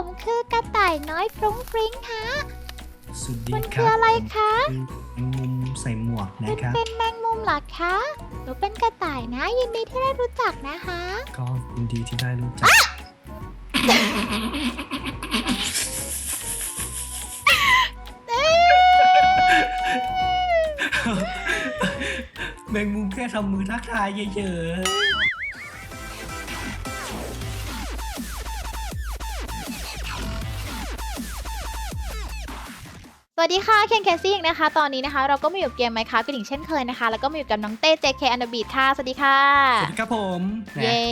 ผมคือกระต่ายน้อยฟรุ้งฟริ้งฮะสวัสดีมันคคืรัอบอะไรคะผมเป็นแมงมุมใส่หมวกเป็นะนครับ เป็นแมงมุมเหรอคะหนูเป็นกระต่ายนะ ยินดีที่ได้รู้จักนะคะ ก็ยินดีที่ได้รู้จักแมงมุมแค่ทำมือทักทายเฉยส วัสดีค่ะเคนแคซี่นะคะ ตอนนี้นะคะ เราก็มาอยู่กับเกมไมค์ค a f t กันอีกเช่นเคยนะคะ แล้วก็มาอยู่กับน้องเต้ JK อันดบีดค่ะ สวัสดีค่ะๆสวัสดีครับผมนะเย่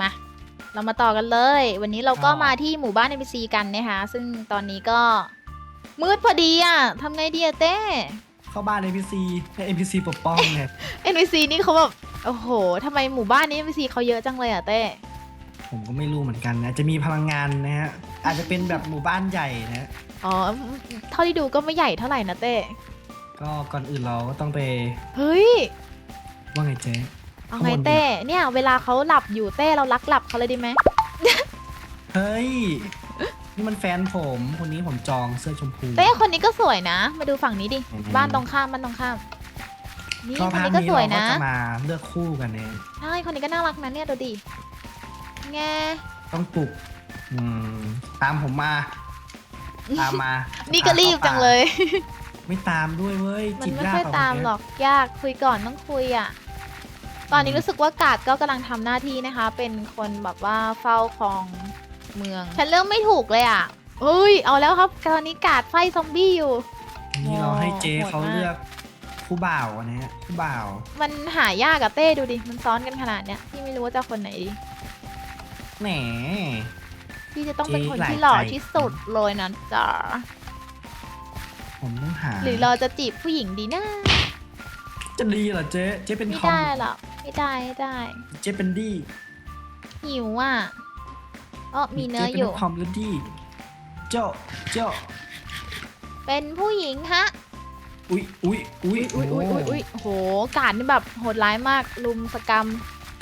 มา เรามาต่อกันเลย วันนี้เราก็ก็มาที่หมู่บ้าน NPC กันนะคะ ซึ่งตอนนี้ก็มืดพอดีอะทำไงดีอะเต้ เข้าบ้าน NPC ให้ NPC ปกป้องไง NPC นี่เขาแบบโอ้โหทำไมหมู่บ้านนี้ NPC เขาเยอะจังเลยอะเต้ ผมก็ไม่รู้เหมือนกันนะ จะมีพลังงานนะฮะ อาจจะเป็นแบบหมู่บ้านใหญ่นะ อ๋อ เท่าที่ดูก็ไม่ใหญ่เท่าไหร่นะเต้ ก็ก่อนอื่นเราก็ต้องไปเฮ้ย ว่าไงเจ๊เอาไงข้างบนเต้ เนี่ย เวลาเขาหลับอยู่เต้เราลักหลับเขาเลยดีไหมเฮ้ย นี่มันแฟนผมคนนี้ผมจองเสื้อชมพู เต้คนนี้ก็สวยนะ มาดูฝั่งนี้ดิอืมบ้านตรงข้ามบ้านตรงข้าม นี่ก็คนภาพนี้ก็นี้สวยเราก็นะจะมาเลือกคู่กันเนี่ยใช่คนนี้ก็น่ารักนะเนี่ยดูดิแงต้องปลุกอืมตามผมมา ตามมานี่ก็รีบจังเลย ไม่ตามด้วยเว้ยมันจีบไม่ยากค่อยกว่ตามเนี้หรอกยากคุยก่อนต้องคุยอะ ตอนนี้รู้สึกว่ากาดก็กำลังทำหน้าที่นะคะ เป็นคนแบบว่าเฝ้าคลองเมือง ฉันเริ่มไม่ถูกเลยอะเฮ้ยเอาแล้วครับตอนนี้กาดไฟซอมบี้อยู่ นี่เราให้เจโหดมากเขาเลือกคู่บ่าวนะฮะคู่บ่าว มันหายากอะเต้ดูดิ มันซ้อนกันขนาดเนี้ยพี่ไม่รู้ว่าจะคนไหนดี แหม พี่จะต้องเป็นคนเจ๊หลายที่หล่อใจที่สุดเลยนะจ๊ะผมต้องหาหรือเราจะจีบผู้หญิงดีนะจะดีเหรอเจ๊เจ๊เป็นไม่ทอมได้หรอกไม่ได้ไม่ได้เจ๊เป็นดี้หิวอะอ๋อมีเนื้อจ๊ป็อยู่ทอมหรือดี้เจ้าเจ้าเป็นผู้หญิงฮะอุ้ยอุ้ยอุ้ยอุ้ยอุ้ยอุ้ยอุ้ยโอ้โห กาดนี่แบบโหดร้ายมากลุมสกรรม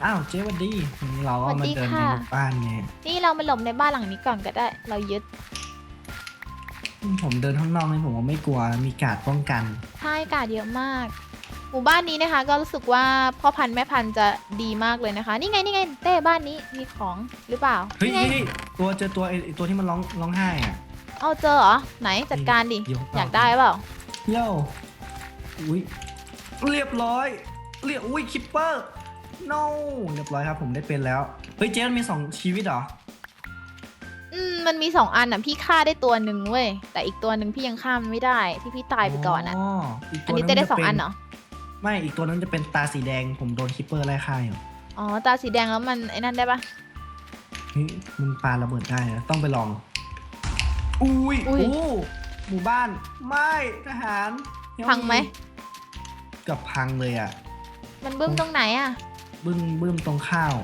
อ้าวเจ๊หวันดีวันนี้เราก็หวัดมาดีเดินในค่ะหมู่บ้านไงนี่เรามาหลบในบ้านหลังนี้ก่อนก็ได้ เรายึดผมเดินข้างนอกนี่ผมว่าไม่กลัวมีการดป้องกัน ใช่กาดเยอะมาก หมู่บ้านนี้นะคะ ก็รู้สึกว่าพ่อพันธุ์แม่พันธุ์จะดีมากเลยนะคะ นี่ไงนี่ไงเต้บ้านนี้มีของหรือเปล่าเฮ้ยนี่ไงเฮ้ยตัวเจอตัวไอ้ไอ้ตัวที่มันร้องร้องไห้อะ เอาเจอเหรอไหนจัดการดิเดี๋ยว อยากได้เปล่าโย่อุ้ยเรียบร้อย เรียบอุ้ยคิปเปอร์ no เรียบร้อยครับผมได้เป็นแล้ว เฮ้ยเจ๊มันมีสองชีวิตเหรอ อืมมันมีสองอันอะพี่ฆ่าได้ตัวหนึ่งเว้ยแต่อีกตัวหนึ่งพี่ยังฆ่ามันไม่ได้ที่พี่ตายไปก่อนอะอีกอัตันวนี้นั้นเต้ได้จะสองป็อันเหรอ ไม่อีกตัวนั้นจะเป็นตาสีแดงผมโดนคิปเปอร์ไล่ฆ่าอยู่อ๋อตาสีแดงแล้วมันไอ้นั่นได้ปะเฮ้ยมันปาระเบิดได้นะต้องไปลอง อุ้ยอุ้ยโอ้หมู่บ้าน ไม่ทหารเฮลพังไหมเกือบพังเลยอะ มันบึ้มตรงไหนอะ บึ้มบึ้มตรงข้าว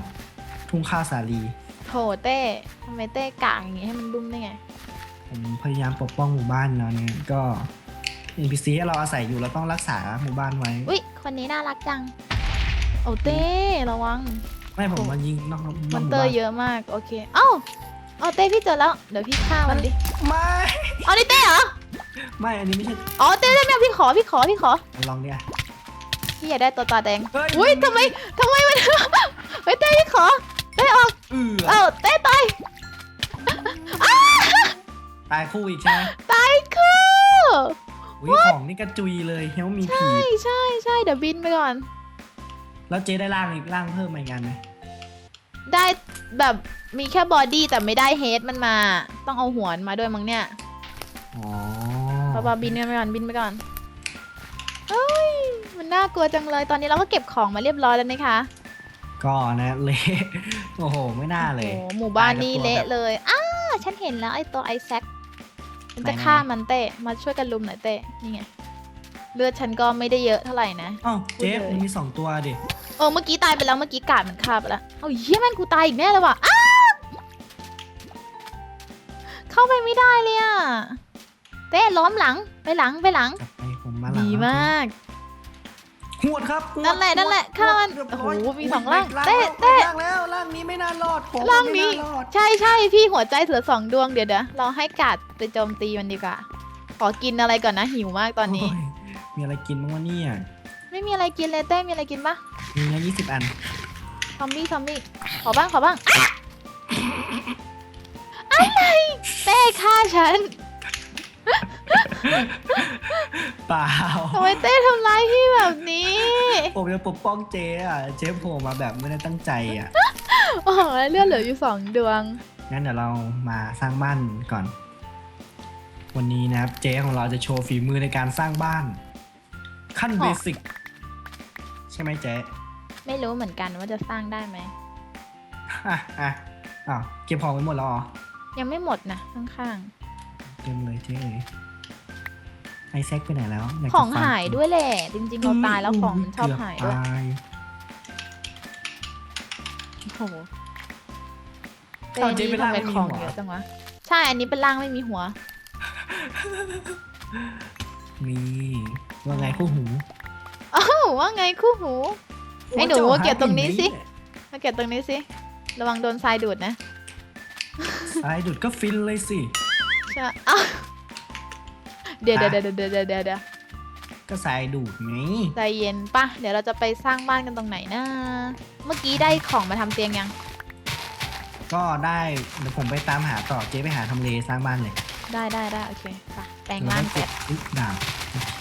ทุ่งข้าวสาลี โถเต้ทำไมเต้กางอย่างงี้ให้มันบึ้มได้ไง ผมพยายามปกป้องหมู่บ้านแล้วเนี่ยก็ NPC ที่เราอาศัยอยู่เราต้องรักษาหมู่บ้านไว้ อุ้ยคนนี้น่ารักจัง โอ้เต้ระวัง ไม่ผมมายิงนอกนอกหมอนมู่เตอบ้าร์นเยอะมาก โอเค เอ้าเอาเต้พี่เจอแล้ว เดี๋ยวพี่ฆ่ามันดิ ไม่เอานี่เต้เหรอ ไม่อันนี้ไม่ใช่อ๋อเต้เต้ไม่เอาพี่ขอพี่ขอพี่ขอลองเนี่ย พี่อยากได้ตัวตาแดง เฮ้ย อุ้ยทำไมทำไมมัน เฮ้ยเต้พี่ขอเต้ออก เอือเอ้าเต้ตาย ตายคู่อีกใช่ไหมตายคู่ อุ้ยของนี่กระจุยเลยเฮลมีผี ใช่ใช่ใช่เดี๋ยวบินไปก่อน แล้วเจ๊ได้ร่างอีกร่างเพิ่มมาอีกอันไหมได้แบบมีแค่บอดี้แต่ไม่ได้เฮดมันมา ต้องเอาหัวมันมาด้วยมั้งเนี่ยอ๋อปะปะบินไปก่อนบินไปก่อน เฮ้ยมันน่ากลัวจังเลย ตอนนี้เราก็เก็บของมาเรียบร้อยแล้วนะคะ ก็นะเละ โอ้โห ไม่น่าเลย โอ้โหหมู่บ้านนี่ตายกับตัวเละเลย อ้า ฉันเห็นแล้วไอ้ตัวไอแซคมันจะไหนๆ ฆ่ามันเต้มาช่วยกันลุมหน่อยเต้นี่ไง เลือดฉันก็ไม่ได้เยอะเท่าไหร่นะ อ้าวเจ๊พูดเลยมันมีสองตัวดิ เออ เมื่อกี้ตายไปแล้ว เมื่อกี้กาดมันฆ่าไปแล้วเอาเยี่ยแม่งกูตายอีกแน่เลยว่ะ อ้าเข้าไปไม่ได้เลยอะเต้ล้อมหลัง ไปหลัง ไปหลัง จับไปผ มมาหลังดีมากคหวดครับหวดนั่นแหละนั่นแหละฆ่ามันเรียบโอ้ร้ยโหมีสองยร่างล่างเต้แล้วเต้ล่างแล้วล่างนี้ไม่น่ารอดผมร่างนี้ ไม่ารอดใช่ใช่พี่หัวใจเสือสองดวงเดี๋ยวเดี๋ยวเราให้กาดไปโจมตีมันดีกว่า ขอกินอะไรก่อนนะหิวมากตอนนี้ โยมีอะไรกินบ้างวะเนี่ยไม่มีอะไรกินเลยเต้มีอะไรกินปะมีเนื้อยี่สิบอันซอมบี้ซอมบี้ขอบ้างขอบ้างอะอะไรเต้ฆ่าฉัน เปล่าทำไมเต้ทำร้ายพี่แบบนี้ ผมจะปกป้องเจ๊อะเจ๊โผล่มาแบบไม่ได้ตั้งใจอะ โอ้โหแล้วเลือดเหลืออยู่สองดวง งั้นเดี๋ยวเรามาสร้างบ้านก่อน วันนี้นะครับเจ๊ของเราจะโชว์ฝีมือในการสร้างบ้าน ขั้นอ๋อเบสิกใช่ไหมเจ๊ไม่รู้เหมือนกันว่าจะสร้างได้ไหม อะอะอ้าวเก็บของไว้หมดแล้วเหรอยังไม่หมดนะข้างเต็มเลยเจ๊เอ๋ย ไอแซคไปไหนแล้วยากๆจะของฟัหายด้วยแหละจริงๆเราตายแล้วของมันชอบเกืหายด้วยตายโอ้โหเอาเจ๊เป็นร่างทำไมไม่มีของหัวเยอะจังวะใช่อันนี้เป็นร่างไม่มีหัว นี่ว่าไงคู่หูอ้าวว่าไงคู่หู ไอ้หนูโจ้าเก็บตรงนี้สิหาเห็ไหมมาเก็บตรงนี้สิระวังโดนทรายดูดนะ สายดุดก็ฟินเลยสิ ใช่อ้าว เดี๋ยวฮะเดี๋ยวเดี๋ยวเดี๋ยวเดี๋ยวเดี๋ยวก็สายดูดไงใจเย็นปะเดี๋ยวเราจะไปสร้างบ้านกันตรงไหนนะ เมื่อกี้ได้ของมาทำเตียงยัง ก็ได้เดี๋ยวผมไปตามหาต่อเจ๊ไปหาทำเลสร้างบ้านเลยได้ได้ได้โอเคไปแปลงแล้วร่างก็เสเก็ร็บจอุ๊ยดาบโอเค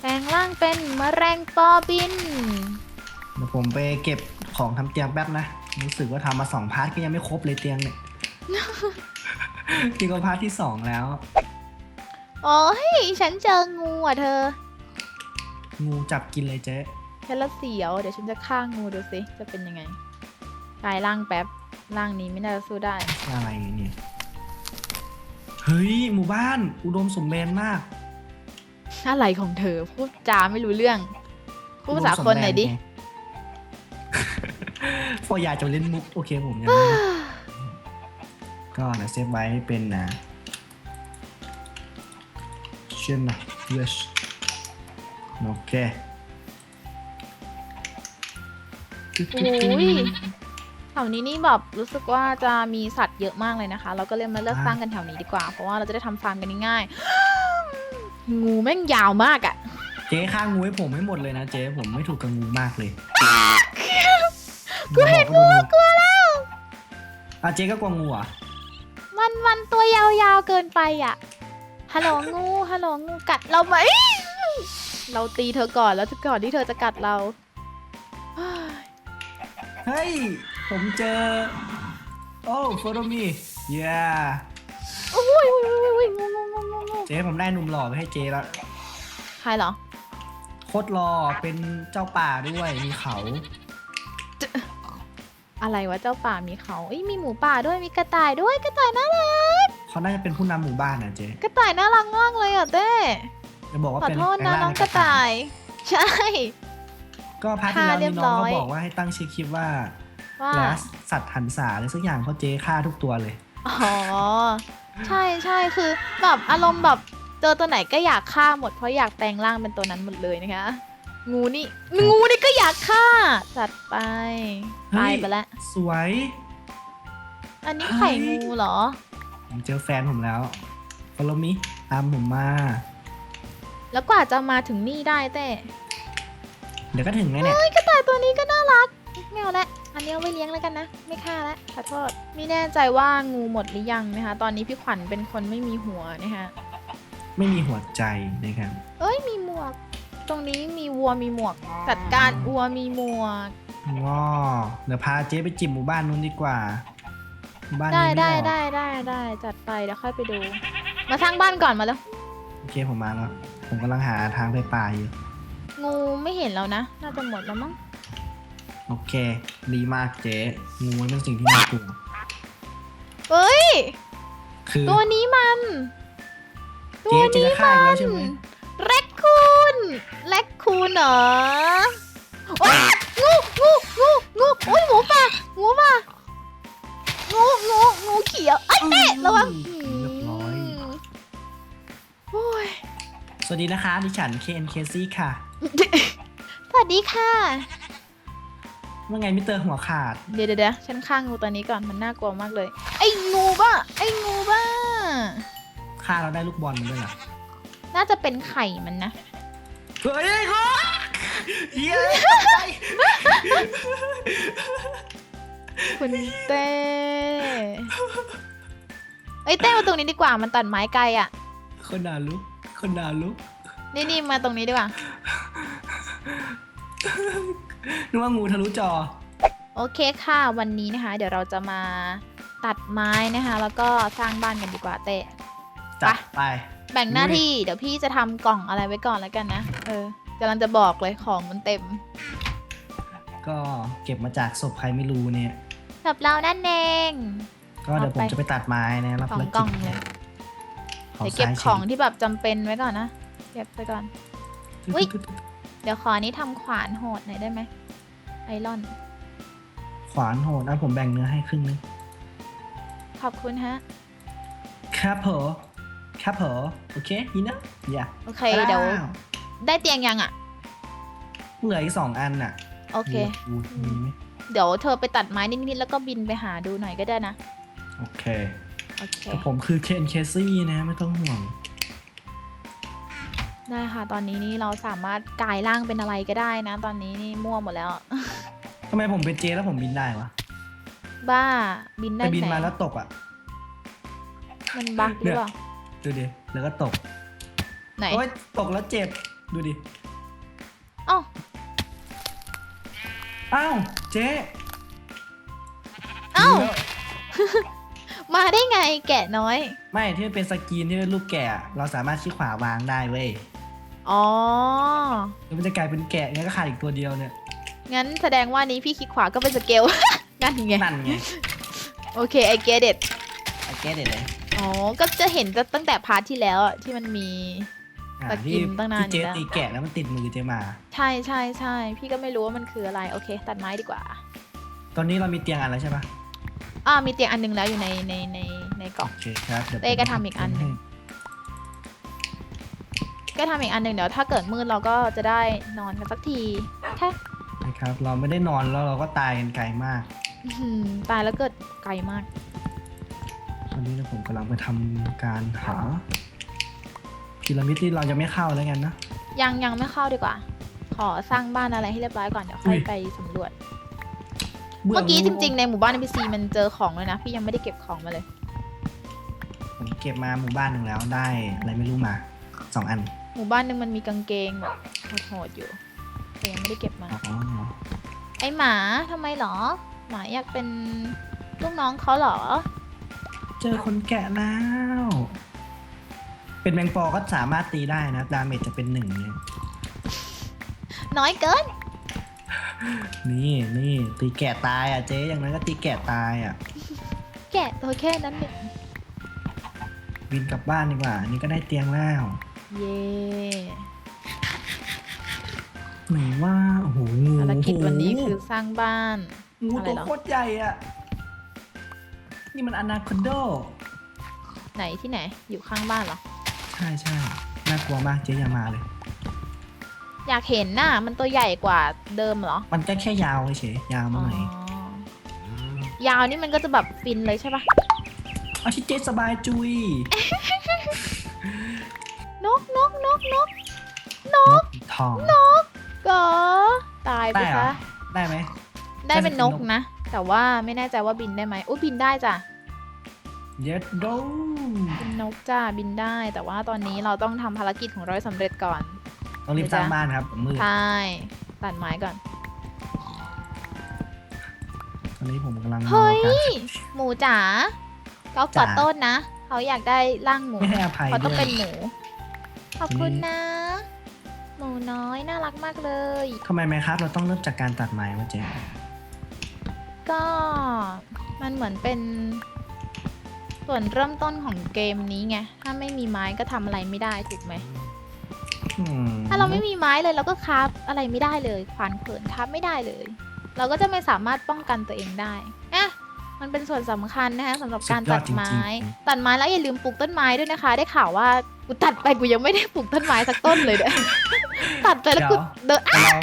แปลงร่างเป็นมะแรงปอบิน เดี๋ยวผมไปเก็บของทำเตียงแป๊บนะรู้สึกว่าทำมาสองพาร์ทก็ยังไม่ครบเลยเตียงเนี่ย นี่ก็พาร์ทที่สองแล้ว โอ้ยฉันเจองูอะเธอ งูจับกินเลยเจ๊ฉันละเสียว เดี๋ยวฉันจะฆ่างูดูสิ จะเป็นยังไงกลายร่างแป๊บ ร่างนี้ไม่น่าจะสู้ได้ อะไรเนี่ย เฮ้ย หมู่บ้าน อุดมสมบูรณ์มากอะไรของเธอ พูดจาไม่รู้เรื่องพูดภาษาคนหน่อยดิพออยากจะเล่นมุก โอเคผมยังไม่ได้ก็นะเซฟไว้ให้เป็นนะ เช่นนะ yes โอเคโอ้ยแถวนี้นี่แบบรู้สึกว่าจะมีสัตว์เยอะมากเลยนะคะ เราก็เลยมาเลือกสร้างกันแถวนี้ดีกว่า เพราะว่าเราจะได้ทำฟาร์มกันง่ายๆงูแม่งยาวมากอะเจ๊ข้างงูให้ผมให้หมดเลยนะเจ๊ผมไม่ถูกกับงูมากเลยกูเห็นงูกลัวแล้วอะเจ๊ก็กลัวงูเหรอะมันมันตัวยาวๆเกินไปอะ ฮัลโหลงูฮัลโหลงูกัดเราไหมเราตีเธอก่อนแล้วก่อนที่เธอจะกัดเราเฮ้ย ผมเจอ โอ้ follow me yeah โอ้ยโอ้ยโอ้ยโอ้ยงูงูงูงูงูเจ๊ผมได้หนุ่มหล่อไปให้เจ๊แล้วใครเหรอโคตรหล่อเป็นเจ้าป่าด้วยมีเขา อะไรวะเจ้าป่ามีเขาเอ้ยมีหมูป่าด้วยมีกระต่ายด้วยกระต่ายน่ารัก เขาน่าจะเป็นผู้นำหมู่บ้านนะเจ๊กระต่ายน่ารักมากเลยอะเต้จะบอกว่าขอเป็นโทษนะแปลน้องเป็กระต่าย ใช่ ก็พาร์ทที่แล้วค่ะเรียนี่บน้องร้ก็อยบอกว่าให้ตั้งชื่อคลิปว่าว่า แลสสัตว์หันษาอะไรสักอย่างเพราะเจ๊ฆ่าทุกตัวเลย อ๋อ ใช่ใช่คือแบบอารมณ์แบบเจอตัวไหนก็อยากฆ่าหมดเพราะอยากแปลงร่างเป็นตัวนั้นหมดเลยนะคะ งูนี่งูนี่ก็อยากฆ่าจัดไปเฮ้ตาย ยไปแล้วสวย อันนี้เฮ้ยไข่งูเหรอ ผมเจอแฟนผมแล้ว follow me ตามผมมา แล้วกว่าจะมาถึงนี่ได้เต้เดี๋ยวก็ถึงแล้วเนี่ย เฮ้ยกระต่ายตัวนี้ก็น่ารักไม่เอาละอันนี้เอาไว้เลี้ยงแล้วกันนะ ไม่ฆ่าแล้วขอโทษไม่แน่ใจว่างูหมดหรือยังนะคะ ตอนนี้พี่ขวัญเป็นคนไม่มีหัวนะคะไม่มีหัวใจนะครับ เอ้ยมีหมวก ตรงนี้มีวัวมีหมวก จัดการวัวมีหมวกว้าเดี๋ยวพาเจ๊ไปจิบหมู่บ้านนู้นดีกว่าหมู่ บ้านได้นี้ได้ม่ออกได้ได้ได้จัดไปเดี๋ยวค่อยไปดู มาสร้างบ้านก่อนมาแล้ว โอเคผมมาแล้ว ผมกำลังหาทางไปป่าอยู่ งูไม่เห็นแล้วนะ น่าจะหมดแล้วมั้ง โอเค ดีมากเจ๊งูมันเป็นสิ่งที่น่ากลัวเฮ้ย คือตัวนี้มันเจ๊เจ๊จะฆ่าอีกแล้วใช่ไหมแรคคูนแรคคูนเหรอว้างูงูงูงูอุ้ยหมูป่าหมูป่า งูงูงูเขียวไอ้ยเต้ระวังเรียบร้อย โอ้ยสวัสดีนะคะ ดิฉัน KNKC ค่ะวัสดีค่ะ ว่าไงมิสเตอร์หัวขาด เดี๋ยวเดี๋ยวเดี๋ยวฉันฆ่างูตัวนี้ก่อนมันน่ากลัวมากเลย ไอ้งูบ้าไอ้งูบ้า ฆ่าเราได้ลูกบอลมันด้วยเหรอน่าจะเป็นไข่มันนะ เฮ้ยเฮ้ยเฮียตกใจ คุณเต้เอ้ยเต้มาตรงนี้ดีกว่ามันตัดไม้ไกลอะ คนด่าลุกคนด่าลุกนี่นี่มาตรงนี้ดีกว่า นึกว่างูทะลุจอ โอเคค่ะ วันนี้นะคะ เดี๋ยวเราจะมาตัดไม้นะคะ แล้วก็สร้างบ้านกันดีกว่าเต้จัดไป แบ่งหน้าที่ เดี๋ยวพี่จะทำกล่องอะไรไว้ก่อนแล้วกันนะ เออกำลังจะบอกเลยของมันเต็ม ก็เก็บมาจากศพใครไม่รู้เนี่ย กับเรานั่นเอง ก็เดี๋ยวผมเอาไปจะไปตัดไม้นะรับสองภารกล่องจเลยขอเดี๋ยวเก็บซ้ายของเฉยที่แบบจำเป็นไว้ก่อนนะ เก็บไปก่อน อุ๊ยเดี๋ยวขออันนี้ทำขวานโหดหน่อยได้ไหมไอรอน ขวานโหดนะผมแบ่งเนื้อให้ครึ่งนึง ขอบคุณฮะ ครับเพอครับเพอโอเคยินนะอย่าโอเคเดี๋ยวได้เตียงยังอะ เหลืออีกสองอันน่ะ โอเคมีมีไหม เดี๋ยวเธอไปตัดไม้นิดๆแล้วก็บินไปหาดูหน่อยก็ได้นะ โอเคโอเค แต่ผมคือเคนเคซี่นะไม่ต้องห่วง ได้ค่ะ ตอนนี้นี่เราสามารถกลายร่างเป็นอะไรก็ได้นะ ตอนนี้นี่มั่วหมดแล้ว ทำไมผมเป็นเจแล้วผมบินได้วะบ้าบินได้แต่บินไหนมาแล้วตกอะ มันบั๊กหรือเปล่า ดูดิ แล้วก็ตก ไหน โอ๊ยตกแล้วเจ็บ ดูดิ อ้าวเจ๊เอ้าดีแล้วมาได้ไงแกะน้อย ไม่ที่มันเป็นสกรีนที่เป็นรูปแกะอะเราสามารถคลิกขวาวางได้เว้ยอ๋อ แล้วมันจะกลายเป็นแกะงั้นก็ขาดอีกตัวเดียวเนี่ยงั้นแสดงว่านี้พี่คลิกขวาก็เป็นสเกล นั่นไง นั่นไงโอเคไอเกเด็ดไอ้แกะเด็ดเลย อ๋อ ก็จะเห็นตั้งแต่พาร์ทที่แล้วอะที่มันมี อ่าสกรีนตั้งนานที่เจ๊อยู่แล้วตีแกะแล้วมันติดมือเจ๊มา ใช่ใช่ใช่พี่ก็ไม่รู้ว่ามันคืออะไรโอเค ตัดไม้ดีกว่า ตอนนี้เรามีเตียงอันแล้วใช่ปะอ่ามีเตียงอันหนึงแล้วอยู่ในในในในกล่อง โอเคครับดี๋ยวเต้ก็ทำอีกอันหนึ่ง ก็ทำอีกอันหนึ่งเดี๋ยวถ้าเกิดมืดเราก็จะได้นอนกันสักทีแค่นะครับ เราไม่ได้นอนแล้วเราก็ตายกันไกลมาก อื้อหือตายแล้วเกิดไกลมาก ตอนนี้นะผมกำลังไปทำการหา พีระมิดที่เราจะไม่เข้าแล้วกันนะ ยังยังไม่เข้าดีกว่า ขอสร้างบ้านอะไรให้เรียบร้อยก่อนเดี๋ยวค่อยอุ๊ยไปสำรวจ เมื่อกี้จริง ๆ ในหมู่บ้าน NPC มันเจอของเลยนะ พี่ยังไม่ได้เก็บของมาเลยๆผมเก็บมาหมู่บ้านหนึ่งแล้วได้อะไรไม่รู้มาสองอัน หมู่บ้านหนึงมันมีกางเกงแบบโหดๆอยู่แต่ยังไม่ได้เก็บมา อ๋อไอหมาทำไมหรอ หมาอยากเป็นลูกน้องเขาเหรอ เจอคนแกะแล้ว เป็นแมงปอก็สามารถตีได้นะดาเมจจะเป็นหนึ่งเนี่ยน้อยเกิน นี่นี่ตีแกะตายอะเจ๊อย่างนั้นก็ตีแกะตายอะแกะตัวแค่นั้นเนี่ย บินกลับบ้านดีกว่านี่ก็ได้เตียงแล้วเย่ไหนว่าโอ้โหงูภารกิจวันนี้คือสร้างบ้าน งูอะไรตัวเหรอ โคตรใหญ่อะ นี่มันอนาคอนโด ไหนที่ไหน อยู่ข้างบ้านเหรอ ใช่ใช่น่ากลัวมากเจ๊อย่ามาเลย อยากเห็นน่ะมันตัวใหญ่กว่าเดิมเหรอมันก็แค่ยาวเฉยๆยาวมาหน่อยอ๋อยาวนี่มันก็จะแบบฟินเลยใช่ปะเอาที่เจ๊สบายจุยนกนกนกนกนกทองก็ตายไปได้เหรอซะได้ไหมได้เป็นนกได้เป็นนกนะ แต่ว่าไม่แน่ใจว่าบินได้ไหมอุ้ยบินได้จ้ะ เย็ดโดเป็นนกจ้าบินได้ แต่ว่าตอนนี้เราต้องทำภารกิจของเราให้สำเร็จก่อน ต้องรีบสร้างบ้านครับมืดใช่ตัดไม้ก่อน ตอนนี้ผมกำลังรอเฮ้ย การหมูจ๋าก็ขอจ๋าโต้นนะ เขาอยากได้ร่างหมูไม่ให้อภัยเขาต้องด้วยเป็นหมู ขอบคุณนี่นะ หมูน้อยน่ารักมากเลย ทำไมไหมครับ เราต้องเริ่มจากการตัดไม้วะเจ๊ก็มันเหมือนเป็น ส่วนเริ่มต้นของเกมนี้ไง ถ้าไม่มีไม้ก็ทำอะไรไม่ได้ถูกไหมอืมถ้าเราไม่มีไม้เลยเราก็คราฟอะไรไม่ได้เลยควานเขินคราฟไม่ได้เลย เราก็จะไม่สามารถป้องกันตัวเองได้อะมันเป็นส่วนสำคัญนะคะสำหรับสุดการยอตัดดจริงๆไม้ ตัดไม้แล้วอย่าลืมปลูกต้นไม้ด้วยนะคะ ได้ข่าวว่ากูตัดไปกูยังไม่ได้ปลูกต้นไม้สักต้นเลยเด้อตัดไปแล้วกูเดินแต่เรา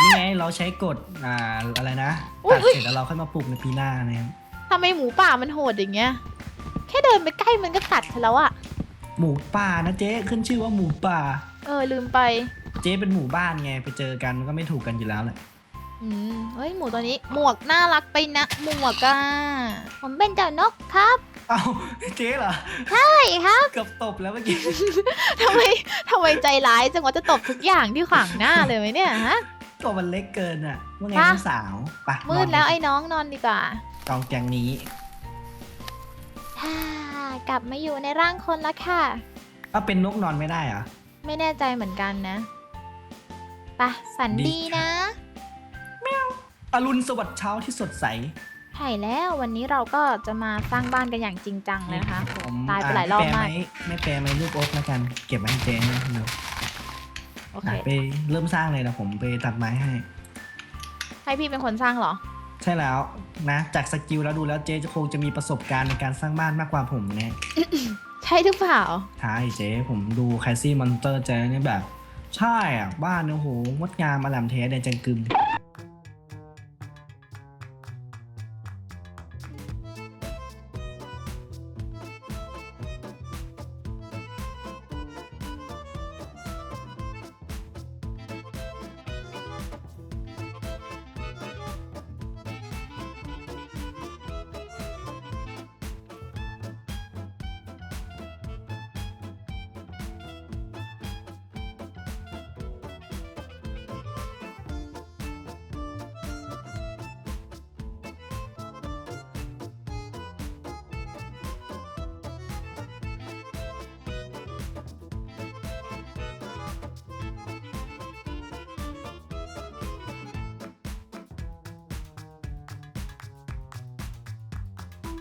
นี่ไงเราใช้กฎอ่าอะไรนะอุ๊ยตัดเสร็จแล้วเราค่อยมาปลูกในปีหน้านะครับทำไมหมูป่ามันโหดอย่างเงี้ย แค่เดินไปใกล้มันก็ตัดฉันแล้วอะหมูป่านะเจ๊ขึ้นชื่อว่าหมูป่า เออลืมไปเจ๊เป็นหมู่บ้านไงไปเจอกันมันก็ไม่ถูกกันอยู่แล้วแหละอืมเฮ้ยหมูตัวนี้หมวกน่ารักไปนะหมวกอะผมเป็นเจ้านกครับเอ้าเจ๊เหรอใช่ครับเกือบตบแล้วเมื่อกี้ทำไมทำไมใจร้ายจังวะจะตบทุกอย่างที่ขวางหน้าเลยไหมเนี่ยฮะ ตัวมันเล็กเกินอะว่าไงฮะพี่สาวไปมืดแล้วไอ้น้องนอนดีกว่า กองแกงนี้ฮ่า กลับมาอยู่ในร่างคนแล้วค่ะก็เป็นนกนอนไม่ได้เหรอ ไม่แน่ใจเหมือนกันนะไปะฝันดีดีนะ อรุณสวัสดิ์เช้าที่สดใส ใช่แล้ววันนี้เราก็จะมาสร้างบ้านกันอย่างจริงจังเลยนะคะผมตายไปหลายรอบมากแปลไหไม่แปลไหมรูปโอ๊กแล้วกัน เก็บไว้ให้เจ๊นะเดี๋ยวโอเค อะไปเริ่มสร้างเลยนะผมไปตัดไม้ให้ ให้พี่เป็นคนสร้างเหรอ ใช่แล้วนะ จากสกิลแล้วดูแล้วเจ๊จะคงจะมีประสบการณ์ในการสร้างบ้านมากกว่าผมเนี่ยใช่หรือเปล่าใช่เจ๊ผมดูไคซี่มอนเตอร์เจ๊เนี่ยแบบ ใช่อะ บ้านเนี่ยโอ้โหงดงามอลามเทสแดนจังกึม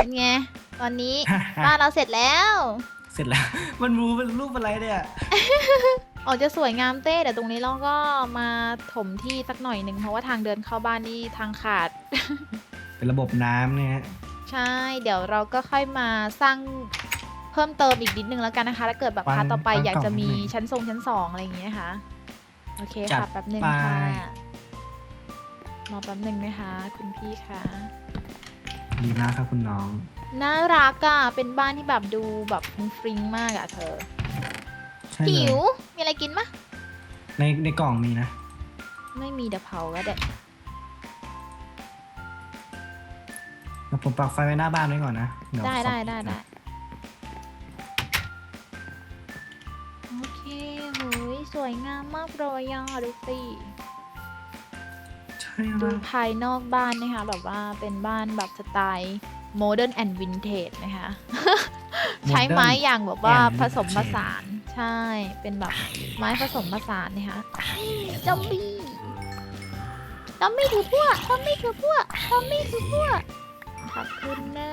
เป็นไง ตอนนี้บ้านเราเสร็จแล้ว เสร็จแล้ว มันมูเป็นรูปอะไรเนี่ย ออกจะสวยงามเต้แต่ตรงนี้เราก็มาถมที่สักหน่อยหนึ่งเพราะว่าทางเดินเข้าบ้านนี่ทางขาด เป็นระบบน้ำเนี่ยฮะใช่ เดี๋ยวเราก็ค่อยมาสร้างเพิ่มเติมอีกนิดนึงแล้วกันนะคะถ้าเกิดแบบพาร์ทต่อไปอยากจะมีชั้นทรงชั้นสองอะไรอย่างเงี้ยนะคะโอเคค่ะแป๊บหนึ่งค่ะรอแป๊บหนึ่งนะคะ คุณพี่คะ ดีมากครับคุณน้อง น่ารักอะเป็นบ้านที่แบบดูแบบฟรุ้งฟริ้งมากอะเธอใช่เลหิยว มีอะไรกินมะในในกล่องมีนะ ไม่มีเดี๋ยวเผาก็ได้เดี๋ยวผมปักไฟไว้หน้าบ้านไว้ก่อนนะเยวได้ขอได้ได้ได้โอเคเฮ้ยสวยงามมากเลยอะดูสิ ใช่ดูแล้วภายนอกบ้านนะคะแบบว่าเป็นบ้านแบบสไตล์โมเดิร์นแอนด์วินเทจนะคะ ใช้ไม้อย่างแบบว่าผสมผสาน ใช่ เป็นแบบไม้ผสมผสานนะคะจอมบี้ทำไม่ถือพวกทำไม่ถือพวกทำไม่ถือพวกขอบคุณนะ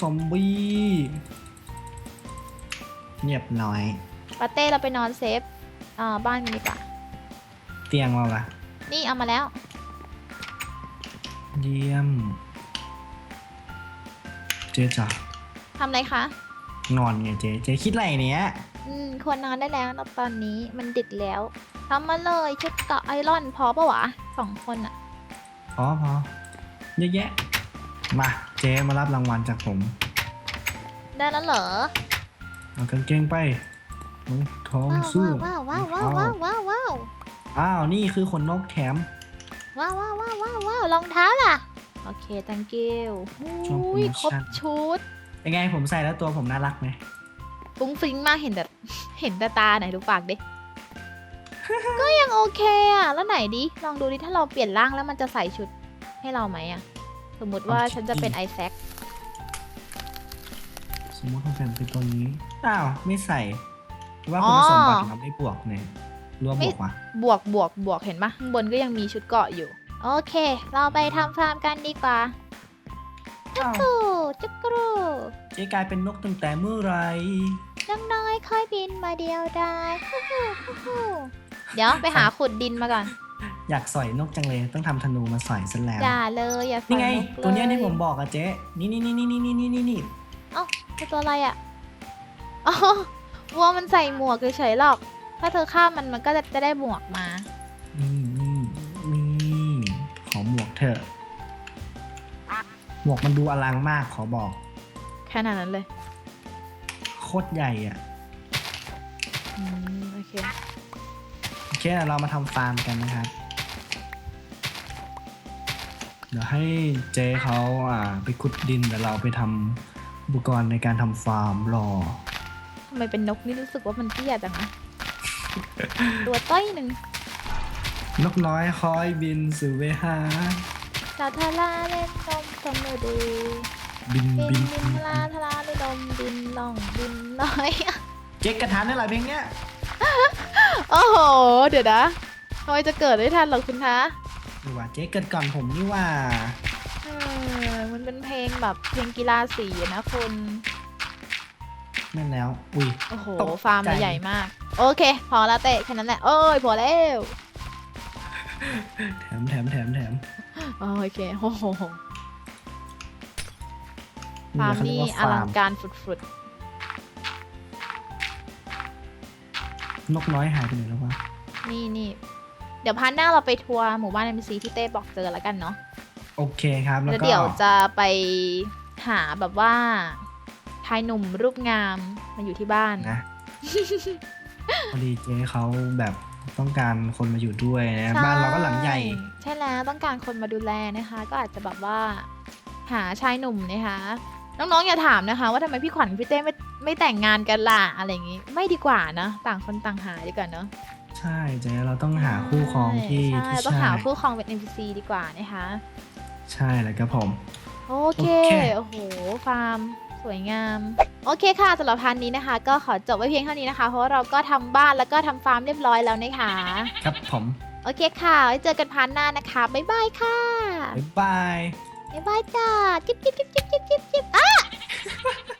ซอมบี้เงียบน้อยปาเต้เราไปนอนเซฟอ่าบ้านกันดีกว่าเตียงเราละ นี่เอามาแล้ว เยี่ยม เจ๊จ๋าทำอะไรคะ นอนไงเจ๊เจ๊คิดอะไรเนี้ยอืมควรนอนได้แล้วนะตอนนี้มันดึกแล้วทำมาเลยชุดเกาะไอรอนพอปะวะสองคนอะพอพอเยอะแยะ มาเจ๊มารับรางวัลจากผมได้แล้วเหรอเอากางเกงไปรองท้องว้าวเสื้อว้าวว้าวว้าวว้าวว้าวว้าว อ้าวนี่คือขนนกแถม ว้าวว้าวว้าวว้าวว้าวรองเท้าล่ะ โอเค thank you ช่วงโปรอุ้ยโมครบชั่นชุดเป็นไงผมใส่แล้วตัวผมน่ารักไหมฟุ้งฟริ้งมากเห็นแต่เห็นแต่ตาไหนดูปากดิ ก็ยังโอเคอะแล้วไหนดิ ลองดูดิ ถ้าเราเปลี่ยนร่างแล้วมันจะใส่ชุดให้เราไหมอะสมมติว่าฉันจะเป็นไอแซคสมมติว่าแฟนเป็นตัวนี้ อ้าว ไม่ใส่หรือว่าคุณสมบัติเราไม่บวกเนี่ย รวมบวกวะบวกบวกบวกเห็นปะข้างบนก็ยังมีชุดเกาะอยู่ โอเค เราไปทำฟาร์มกันดีกว่าอ้าวกรูจุกรูเจ๊กลายเป็นนกตั้งแต่เมื่อไหรน้องน้อยค่อยบินมาเดียวได้ฮู้ฮู้ฮู้ฮู้เดี๋ยวไปหาขุดดินมาก่อน อยากสอยนกจังเลยต้องทำธนูมาสอยซะแล้ว อย่าเลยอย่านี่ไงใส่กเลยตัวเนี้ยที่ผมบอกอะเจ๊นี่นี่นี่นี่นี่นี่นี่นี่เอ้าคือตัวอะไรอะอ๋อวัวมันใส่หมวกเฉยๆหรอก ถ้าเธอฆ่ามันมันก็จะจะได้หมวกมา นี่นี่นี่ขอหมวกเถอะ หมวกมันดูอลังมากขอบอก แค่นั้นเลยโคตรใหญ่อะอืมโอเค โอเคเรามาทำฟาร์มกันนะครับ เดี๋ยวให้เจ๊เขาอ่าไปขุดดินแต่เราไปทำอุปกรณ์ในการทำฟาร์มรอ ทำไมเป็นนกนี่รู้สึกว่ามันเตี้ยจังอะ ตัวต้อยหนึ่งนกน้อยคอยบินสู่เวหาสาทาราเล่นลมสมุดูบินบิบินนบินทลาทลาด้วยลมบินล่องบินลอย เจ๊กกระทานได้หลายเพลงเนี้ยโอ้โห เดี๋ยวนะทำไมจะเกิดได้ทันเหรอคุณคะดูว่าเจ๊เกิดก่อนผมนี่ว่า เออมันเป็นเพลงแบบเพลงกีฬาสีอะนะคุณ นั่นแล้ว อุ้ย โอ้โห ตกใจ ฟาร์มเราใหญ่มาก โอเค พอละเตะแค่นั้นแหละ โอ้ย พอแล้ว แถมแถมแถมแถมโอเค โอ้โห ฟาร์มเขานี่เรียกอว่าลัฟางร์มการฝุดนกน้อยหายไปไหนแล้ววะ ๆ นี่นี่ เดี๋ยวพาร์ทหน้าเราไปทัวร์หมู่บ้านเอ็มซีที่เต้บอกเจอแล้วกันเนาะ โอเคครับ แล้วแล้วก็เดี๋ยวจะไปหาแบบว่าชายหนุ่มรูปงามมาอยู่ที่บ้าน นะ พอดีเจ๊เขาแบบต้องการคนมาอยู่ด้วยนะใช่บ้านเราก็หลังใหญ่ ใช่แล้วต้องการคนมาดูแลนะคะ ก็อาจจะแบบว่า หาชายหนุ่มนะคะน้องๆอย่าถามนะคะ ว่าทำไมพี่ขวัญกับพี่เต้ไม่ไม่แต่งงานกันล่ะอะไรอย่างงี้ ไม่ดีกว่านะ ต่างคนต่างหาดีกว่าเนอะใช่เจ๊เราต้องหาคู่ครองที่ใช่ที่ต้องใช่หาคู่ครองเป็น NPC ดีกว่านะคะ ใช่แล้วครับผม โอเค โอเค โอ้โห ฟาร์ม สวยงาม โอเคค่ะสำหรับพันนี้นะคะ ก็ขอจบไว้เพียงเท่านี้นะคะ เพราะว่าเราก็ทำบ้านแล้วก็ทำฟาร์มเรียบร้อยแล้วนะคะ ครับผมโอเคค่ะ ไว้เจอกันพันหน้านะคะ บ๊ายบายค่ะ บ๊ายบาย บ๊ายบายจ้า จิ๊บจิ๊บจิ๊บจิ๊บจิ๊บจิ๊บจิ๊บอะ